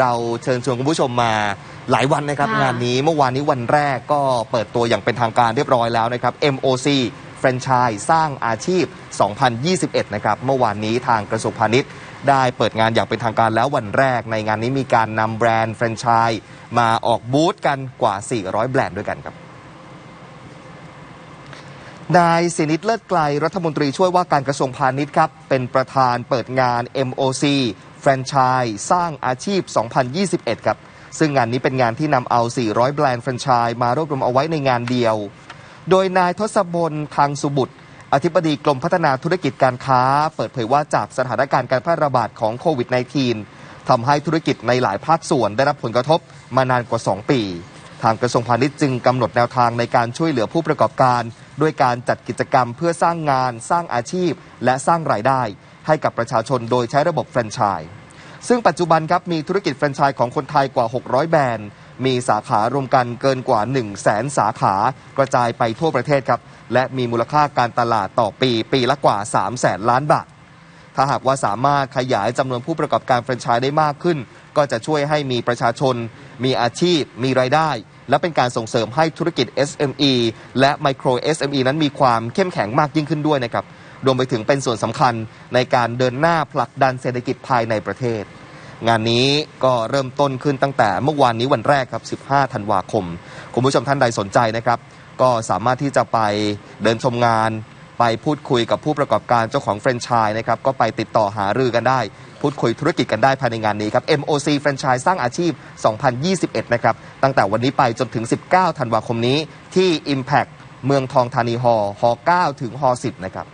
เราเชิญชวนคุณผู้ชมมาหลายวันนะครับ ค่ะ งานนี้เมื่อวานนี้วันแรกก็เปิดตัวอย่างเป็นทางการเรียบร้อยแล้วนะครับ MOC แฟรนไชส์สร้างอาชีพ 2021 นะครับ เมื่อวานนี้ทางกระทรวงพาณิชย์ ได้เปิดงานอย่างเป็นทางการแล้ววันแรกในงานนี้มีการนำแบรนด์แฟรนไชส์มาออกบูธกันกว่า 400 แบรนด์ด้วยกันครับ นายสินิตเลิศไกลรัฐมนตรีช่วยว่าการกระทรวงพาณิชย์ครับ เป็นประธานเปิดงาน MOC แฟรนไชส์สร้างอาชีพ 2021 ครับ ซึ่งงานนี้เป็นงานที่นำเอา 400 แบรนด์แฟรนไชส์มารวบรวมเอาไว้ในงานเดียว โดยนายทศบลทางสุบุตร อธิบดีกรมพัฒนาธุรกิจการค้า เปิดเผยว่าจากสถานการณ์การแพร่ระบาดของโควิด -19 ทำให้ธุรกิจในหลายภาคส่วนได้รับผลกระทบมานานกว่า 2 ปี ทางกระทรวงพาณิชย์จึงกำหนดแนวทางในการช่วยเหลือผู้ประกอบการ ด้วยการจัดกิจกรรมเพื่อสร้างงาน สร้างอาชีพ และสร้างรายได้ ให้กับประชาชนโดยใช้ระบบแฟรนไชส์ซึ่งปัจจุบันครับมีธุรกิจแฟรนไชส์ของคนไทยกว่า 600 แบรนด์ มีสาขารวมกันเกินกว่า 1 0 0 0 0แสนสาขากระจายไปทั่วประเทศครับ และมีมูลค่าการตลาดต่อปีปีละกว่า 3 0 0แสนล้านบาท ถ้าหากว่าสามารถขยายจำนวนผู้ประกอบการแฟรนไชส์ได้มากขึ้น ก็จะช่วยให้มีประชาชน มีอาชีพ มีรายได้ และเป็นการส่งเสริมให้ธุรกิจ SME และ Micro SME นั้นมีความเข้มแข็งมากยิ่งขึ้นด้วยนะครับ รวมไปถึงเป็นส่วนสำคัญในการเดินหน้าผลักดันเศรษฐกิจภายในประเทศ งานนี้ก็เริ่มต้นขึ้นตั้งแต่เมื่อวานนี้วันแรกครับ 15 ธันวาคม คุณผู้ชมท่านใดสนใจนะครับ ก็สามารถที่จะไปเดินชมงาน ไปพูดคุยกับผู้ประกอบการเจ้าของแฟรนไชส์นะครับก็ไปติดต่อหารือกันได้ พูดคุยธุรกิจกันได้ภายในงานนี้ครับ MOC แฟรนไชส์สร้างอาชีพ 2021 นะครับตั้งแต่วันนี้ไปจนถึง 19 ธันวาคมนี้ที่ Impact เมืองทองธานีฮอฮอ9ถึงฮอ10นะครับ